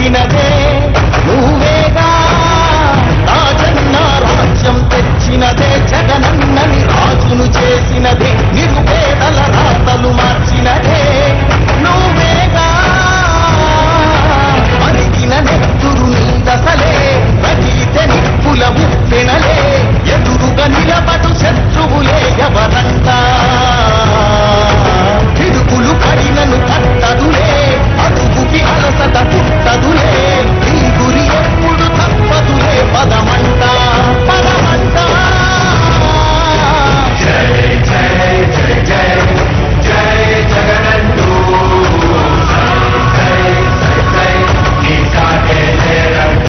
పుట్టినదే చెక్కినదే నువ్వేగా రాజన్న రాజ్యం తెచ్చినదే జగనన్నని రాజును చేసి